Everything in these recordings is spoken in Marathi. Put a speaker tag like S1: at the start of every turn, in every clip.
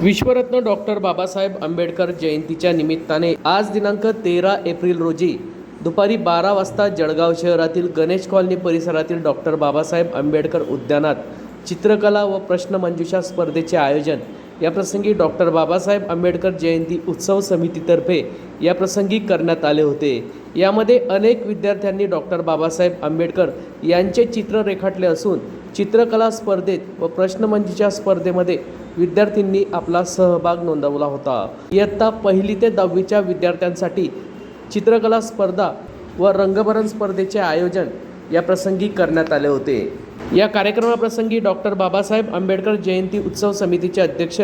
S1: विश्वरत्न डॉक्टर बाबासाहेब आंबेडकर जयंतीच्या निमित्ताने आज दिनांक तेरा एप्रिल रोजी दुपारी बारा वाजता जळगाव शहरातील गणेश कॉलनी परिसरातील डॉक्टर बाबासाहेब आंबेडकर उद्यानात चित्रकला व प्रश्नमंजुषा स्पर्धेचे आयोजन याप्रसंगी डॉक्टर बाबासाहेब आंबेडकर जयंती उत्सव समितीतर्फे याप्रसंगी करण्यात आले होते. यामध्ये अनेक विद्यार्थ्यांनी डॉक्टर बाबासाहेब आंबेडकर यांचे चित्र रेखाटले असून चित्रकला स्पर्धेत व प्रश्नमंजुषा स्पर्धेमध्ये विद्यार्थ्यांनी आपला सहभाग नोंदवला होता. इयत्ता पहिली ते दहावीच्या विद्यार्थ्यांसाठी चित्रकला स्पर्धा व रंगभरण स्पर्धेचे आयोजन या प्रसंगी करण्यात आले होते. या कार्यक्रमाप्रसंगी डॉक्टर बाबासाहेब आंबेडकर जयंती उत्सव समितीचे अध्यक्ष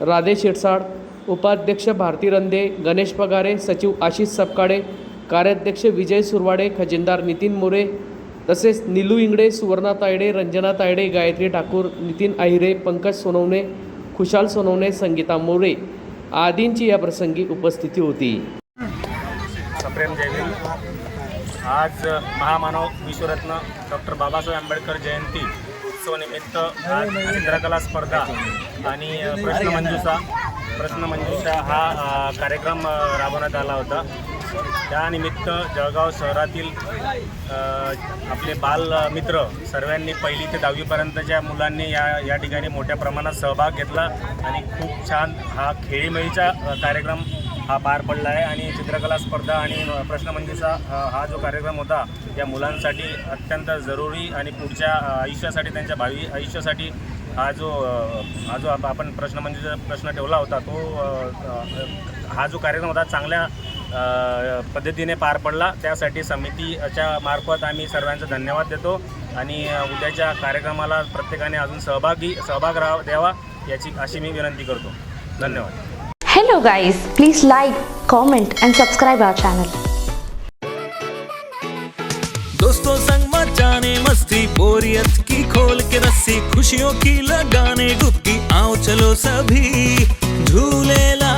S1: राधे शिरसाड उपाध्यक्ष भारती रंदे गणेश पगारे सचिव आशिष सपकाळे कार्याध्यक्ष विजय सुरवाडे खजिनदार नितीन मोरे तसेच निलू इंगडे सुवर्णा तायडे रंजना तायडे गायत्री ठाकूर नितीन आहिरे पंकज सोनवणे खुशाल सोनवणे संगीता मोरे आदींची या प्रसंगी उपस्थिती होती.
S2: सप्रेम जयवीर आज महामानव विश्वरत्न डॉक्टर बाबासाहेब आंबेडकर जयंती उत्सवानिमित्त आज चित्रकला स्पर्धा आणि प्रश्नमंजुषा प्रश्नमंजुषा हा कार्यक्रम राबवण्यात आला होता. त्यानिमित्त जळगाव शहरातील आपले बाल मित्र सर्वांनी पहिली ते दहावीपर्यंतच्या मुलांनी या या ठिकाणी मोठ्या प्रमाणात सहभाग घेतला आणि खूप छान हा खेळीमेळीचा कार्यक्रम हा पार पडला आहे. आणि चित्रकला स्पर्धा आणि प्रश्नमंजुषा हा जो कार्यक्रम होता या मुलांसाठी अत्यंत जरुरी आणि पुढच्या आयुष्यासाठी त्यांच्या भावी आयुष्यासाठी हा जो हा जो आप- आपण प्रश्नमंजुषा प्रश्न ठेवला होता तो हा जो कार्यक्रम होता चांगल्या पद्धतीने पार पडला. त्यासाठी समितीच्या मार्फत आम्ही सर्वांचा धन्यवाद देतो आणि उद्याच्या कार्यक्रमाला प्रत्येकाने अजून सहभागी सहभाग राहा द्यावा याची अशी मी विनंती करतो. धन्यवाद.
S3: Hello guys, please like, comment and subscribe our channel.
S4: दोस्तों संग मचाने मस्ती बोरियत की खोल के रस्सी खुशियों की लगाने डुबकी आओ चलो सभी झूले लाल